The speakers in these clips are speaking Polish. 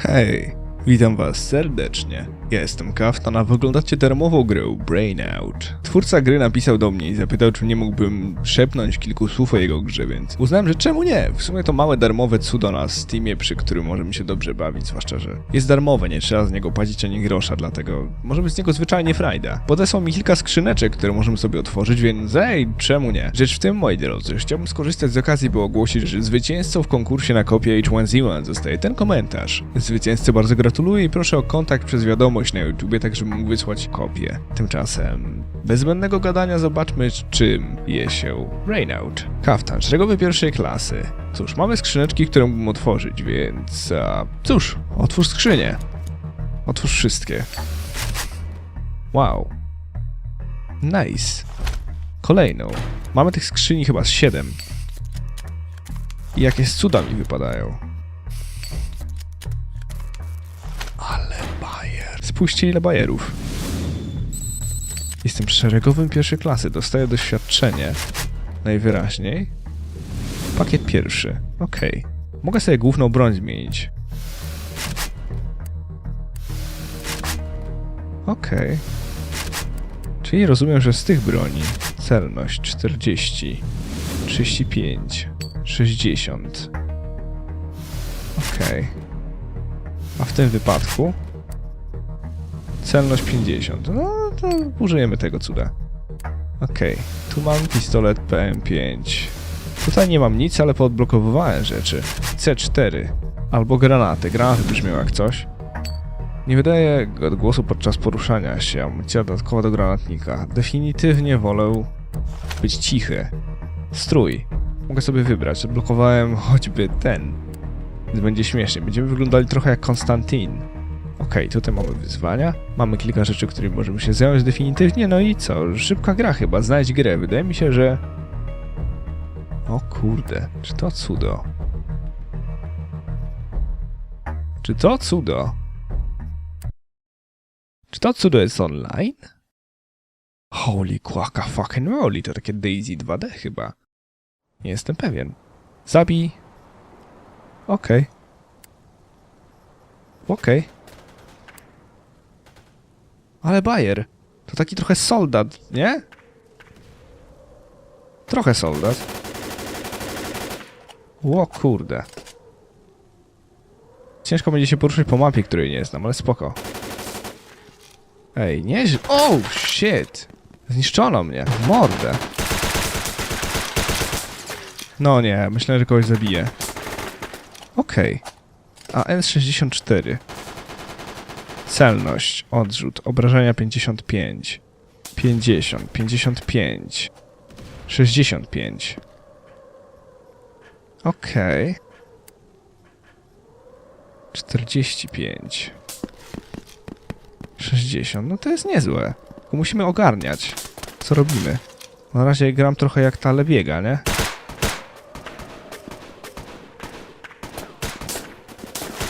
Hey. Witam was serdecznie. Ja jestem Kaftan, a wyglądacie darmową grę Brainout. Twórca gry napisał do mnie i zapytał, czy nie mógłbym szepnąć kilku słów o jego grze, więc uznałem, że czemu nie? W sumie to małe darmowe cudo na Steamie, przy którym możemy się dobrze bawić, zwłaszcza, że jest darmowe, nie trzeba z niego płacić ani grosza, dlatego może być z niego zwyczajnie frajda. Podesłał mi kilka skrzyneczek, które możemy sobie otworzyć, więc ej, czemu nie? Rzecz w tym, moi drodzy, chciałbym skorzystać z okazji, by ogłosić, że zwycięzcą w konkursie na kopię H1Z1 zostaje ten komentarz. Zwycięzcy bardzo gratuluję i proszę o kontakt przez wiadomość na YouTubie, tak żebym mógł wysłać kopię. Tymczasem, bez zbędnego gadania zobaczmy, czym je się Rainout. Kaftan szeregowy pierwszej klasy. Cóż, mamy skrzyneczki, które mógłbym otworzyć, więc... A, cóż, otwórz skrzynię. Otwórz wszystkie. Wow. Nice. Kolejną. Mamy tych skrzyni chyba z 7. I jakieś cuda mi wypadają. Ile bajerów. Jestem szeregowym pierwszej klasy. Dostaję doświadczenie. Najwyraźniej. Pakiet pierwszy. Okej. Mogę sobie główną broń zmienić. Okej. Czyli rozumiem, że z tych broni celność 40, 35, 60. Okej. A w tym wypadku celność 50. No to użyjemy tego cuda. Okej. Tu mam pistolet PM5. Tutaj nie mam nic, ale poodblokowywałem rzeczy. C4. Albo granaty. Granaty brzmią jak coś. Nie wydaje odgłosu podczas poruszania się. Amunicja dodatkowa do granatnika. Definitywnie wolę być cichy. Strój. Mogę sobie wybrać. Odblokowałem choćby ten. Będzie śmiesznie. Będziemy wyglądali trochę jak Konstantin. Okej, tutaj mamy wyzwania. Mamy kilka rzeczy, którymi możemy się zająć definitywnie. No i co? Szybka gra chyba. Znajdź grę. Wydaje mi się, że... O kurde. Czy to cudo? Czy to cudo? Czy to cudo jest online? Holy quacka fucking moly, to takie Daisy 2D chyba. Nie jestem pewien. Zabij. Okej. Okej. Ale Bayer. To taki trochę soldat, nie? Trochę soldat. Ło kurde. Ciężko będzie się poruszyć po mapie, której nie znam, ale spoko. Ej, nie... Oh, shit! Zniszczono mnie. Mordę. No nie, myślę, że kogoś zabiję. Okej. A N64. Celność, odrzut, obrażenia 55. 50, 55. 65. Okej. 45. 60, no to jest niezłe. Tylko musimy ogarniać, co robimy. Na razie gram trochę jak ta lebiega, nie?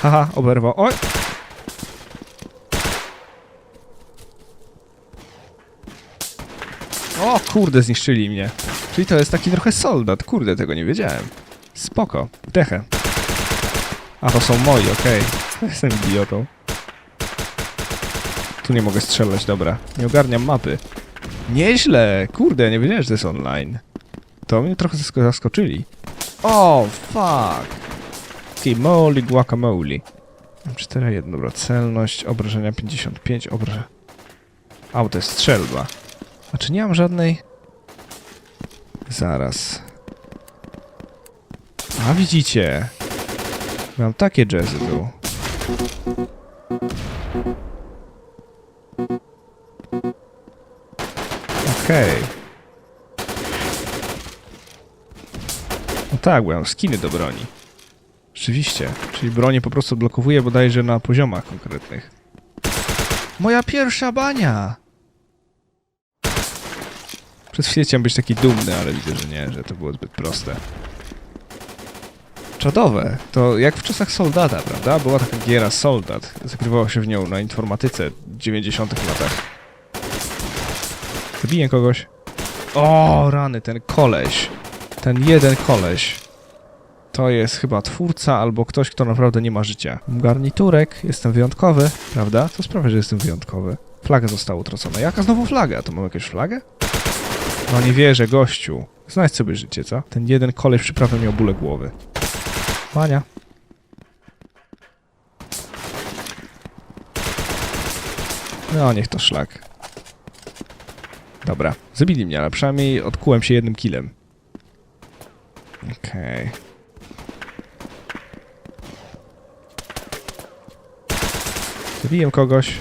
Haha, oberwał. Oj! O kurde, zniszczyli mnie. Czyli to jest taki trochę soldat. Kurde, tego nie wiedziałem. Spoko. Dechę. A to są moi, okej. Jestem idiotą. Tu nie mogę strzelać, dobra. Nie ogarniam mapy. Nieźle! Kurde, nie wiedziałem, że to jest online. To mnie trochę zasko zaskoczyli. O, fuck! Okej, moly guacamole. 4-1, dobra. Celność, obrażenia 55, obrażenia... A, to jest strzelba. A czy nie mam żadnej... Zaraz. A, widzicie. Mam takie jazzy tu. Okej. No tak, bo ja mam skiny do broni. Rzeczywiście. Czyli bronię po prostu odblokowuję bodajże na poziomach konkretnych. Moja pierwsza bania! Przez chwilę chciałem być taki dumny, ale widzę, że nie, że to było zbyt proste. Czadowe. To jak w czasach Soldata, prawda? Była taka giera Soldat. Zakrywało się w nią na informatyce w 90 latach. Zabiję kogoś. O, rany, ten koleś. Ten jeden koleś. To jest chyba twórca albo ktoś, kto naprawdę nie ma życia. Garniturek, jestem wyjątkowy, prawda? Co sprawia, że jestem wyjątkowy? Flaga została utracona. Jaka znowu flaga? To mam jakąś flagę? No nie wierzę, gościu. Znajdź sobie życie, co? Ten jeden koleś przyprawia miał bóle głowy. Mania. No, niech to szlak. Dobra, zabili mnie, ale przynajmniej odkułem się jednym killem. Okej. Zabiłem kogoś.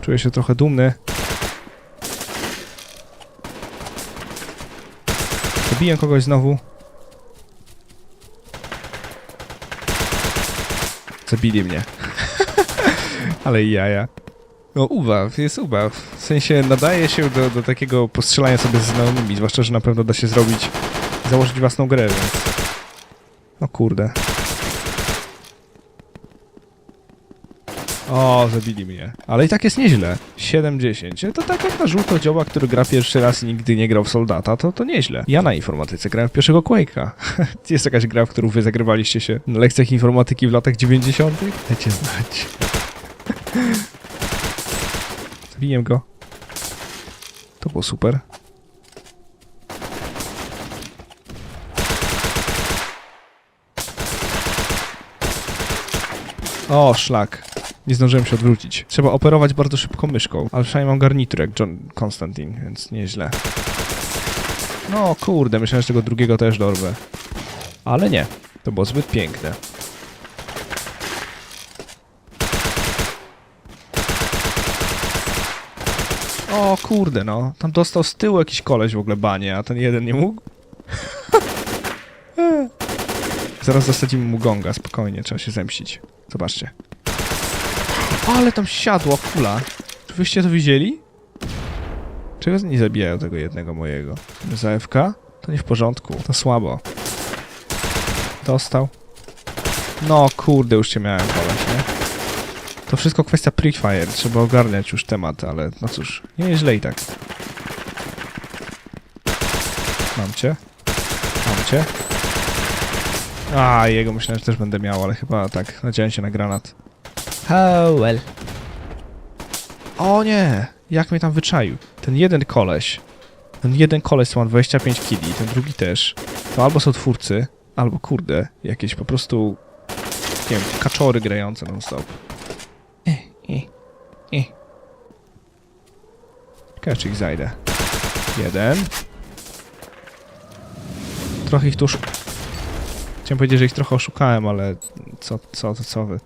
Czuję się trochę dumny. Zabiłem kogoś znowu. Zabili mnie. Ale jaja. No ubaw, jest ubaw. W sensie nadaje się do, do takiego postrzelania sobie z znajomymi, zwłaszcza, że na pewno da się zrobić, założyć własną grę, więc... No kurde. O, zabili mnie. Ale i tak jest nieźle. 7-10. To tak jak na żółto dzioba, który gra pierwszy raz i nigdy nie grał w Soldata, to, to nieźle. Ja na informatyce grałem w pierwszego Quake'a. jest jakaś gra, w którą wy zagrywaliście się na lekcjach informatyki w latach 90. Dajcie znać. Zabiję go. To było super. O, szlak. Nie zdążyłem się odwrócić. Trzeba operować bardzo szybko myszką, ale przynajmniej mam garnitur jak John Constantine, więc nieźle. No kurde, myślałem, że tego drugiego też dorwę. Ale nie. To było zbyt piękne. O kurde, no. Tam dostał z tyłu jakiś koleś w ogóle banie, a ten jeden nie mógł. Zaraz zasadzimy mu gonga, spokojnie, trzeba się zemścić. Zobaczcie. Ale tam siadła kula. Czy wyście to widzieli? Czego nie zabijają tego jednego mojego? Za? To nie w porządku, to słabo. Dostał. No kurde, już cię miałem koleś, nie? To wszystko kwestia pre-fire, trzeba ogarniać już temat, ale no cóż, nie jest źle i tak. Mam cię. Mam cię. A, jego myślałem, że też będę miał, ale chyba tak, nadziałem się na granat. Oh well. O nie! Jak mnie tam wyczaił. Ten jeden koleś. Ten jeden koleś co ma 25 kili, ten drugi też. To albo są twórcy, albo kurde, jakieś po prostu, nie wiem, kaczory grające non-stop. Eh, eh, eh. Ciekawe, czy ich zajdę. Jeden. Trochę ich tu. Chciałem powiedzieć, że ich trochę oszukałem, ale co, co, co, co wy?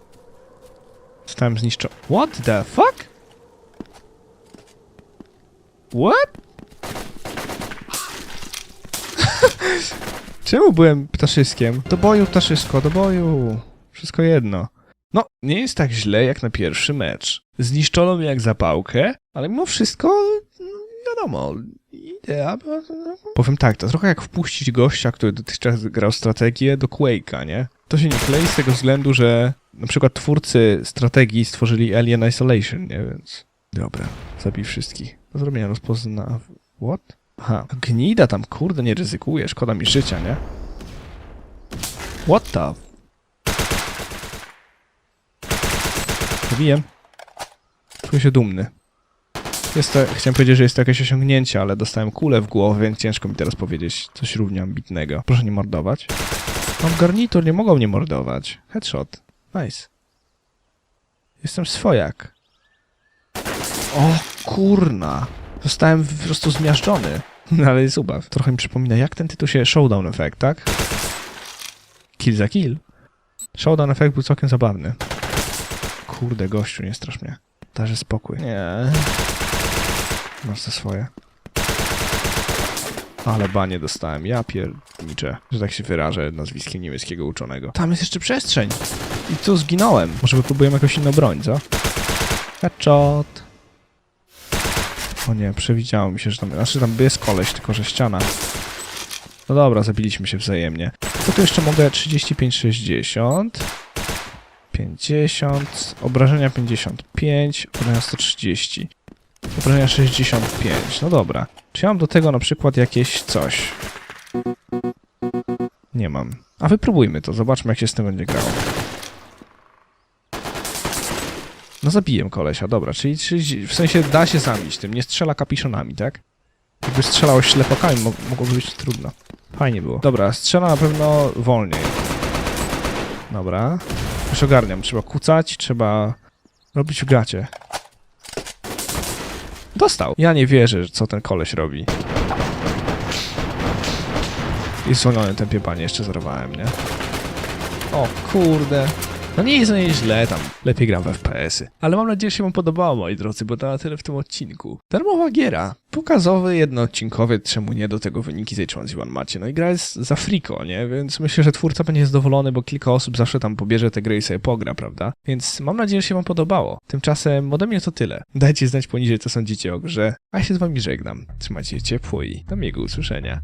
Zostałem zniszczony. What the fuck? What? Czemu byłem ptaszyskiem? Do boju, ptaszysko, do boju. Wszystko jedno. No, nie jest tak źle jak na pierwszy mecz. Zniszczono mnie jak zapałkę, ale mimo wszystko, no, wiadomo, idea była... Powiem tak, to trochę jak wpuścić gościa, który dotychczas grał strategię do Quake'a, nie? To się nie klei z tego względu, że na przykład twórcy strategii stworzyli Alien Isolation, nie? Więc... Dobra, zabij wszystkich. Do zrobienia rozpozna... What? Aha, gnida tam, kurde, nie ryzykuje, szkoda mi życia, nie? What the... Zabijem. Czuję się dumny. Jest to, chciałem powiedzieć, że jest to jakieś osiągnięcie, ale dostałem kulę w głowę, więc ciężko mi teraz powiedzieć coś równie ambitnego. Proszę nie mordować. Mam garnitur, nie mogą mnie mordować. Headshot. Nice. Jestem swojak. O kurna. Zostałem po prostu zmiażdżony. No ale jest ubaw. Trochę mi przypomina, jak ten tytuł się Showdown Effect, tak? Kill za kill. Showdown Effect był całkiem zabawny. Kurde, gościu, nie strasz mnie. Darzy spokój. Nie. Masz to swoje. Ale banie dostałem. Ja pierniczę, że tak się wyrażę nazwiskiem niemieckiego uczonego. Tam jest jeszcze przestrzeń. I tu zginąłem. Może wypróbujemy jakąś inną broń, co? Headshot. O nie, przewidziało mi się, że tam... Znaczy tam jest koleś, tylko że ściana. No dobra, zabiliśmy się wzajemnie. To tu jeszcze mogę 35-60. 50. Obrażenia 55. Obrażenia 130. Obrażenia 65. No dobra. Czy ja mam do tego na przykład jakieś coś? Nie mam. A wypróbujmy to, zobaczmy jak się z tym będzie grało. No zabiję kolesia, dobra, czyli, czyli w sensie da się zabić tym, nie strzela kapiszonami, tak? Jakby strzelał ślepokami, mo mogłoby być trudno. Fajnie było. Dobra, strzela na pewno wolniej. Dobra. Już ogarniam, trzeba kucać, trzeba robić w gacie. Dostał. Ja nie wierzę, co ten koleś robi. I w zwolnionym tempie panie jeszcze zerwałem, nie? O kurde. No nie jest źle tam. Lepiej gram w FPS-y. Ale mam nadzieję, że się wam podobało, moi drodzy, bo to na tyle w tym odcinku. Darmowa giera. Pokazowy, jednoodcinkowy, czemu nie do tego wyniki z H1Z1 macie. No i gra jest za friko, nie? Więc myślę, że twórca będzie zadowolony, bo kilka osób zawsze tam pobierze te gry i sobie pogra, prawda? Więc mam nadzieję, że się wam podobało. Tymczasem ode mnie to tyle. Dajcie znać poniżej, co sądzicie o grze. A ja się z wami żegnam. Trzymajcie się ciepło i do miłego usłyszenia.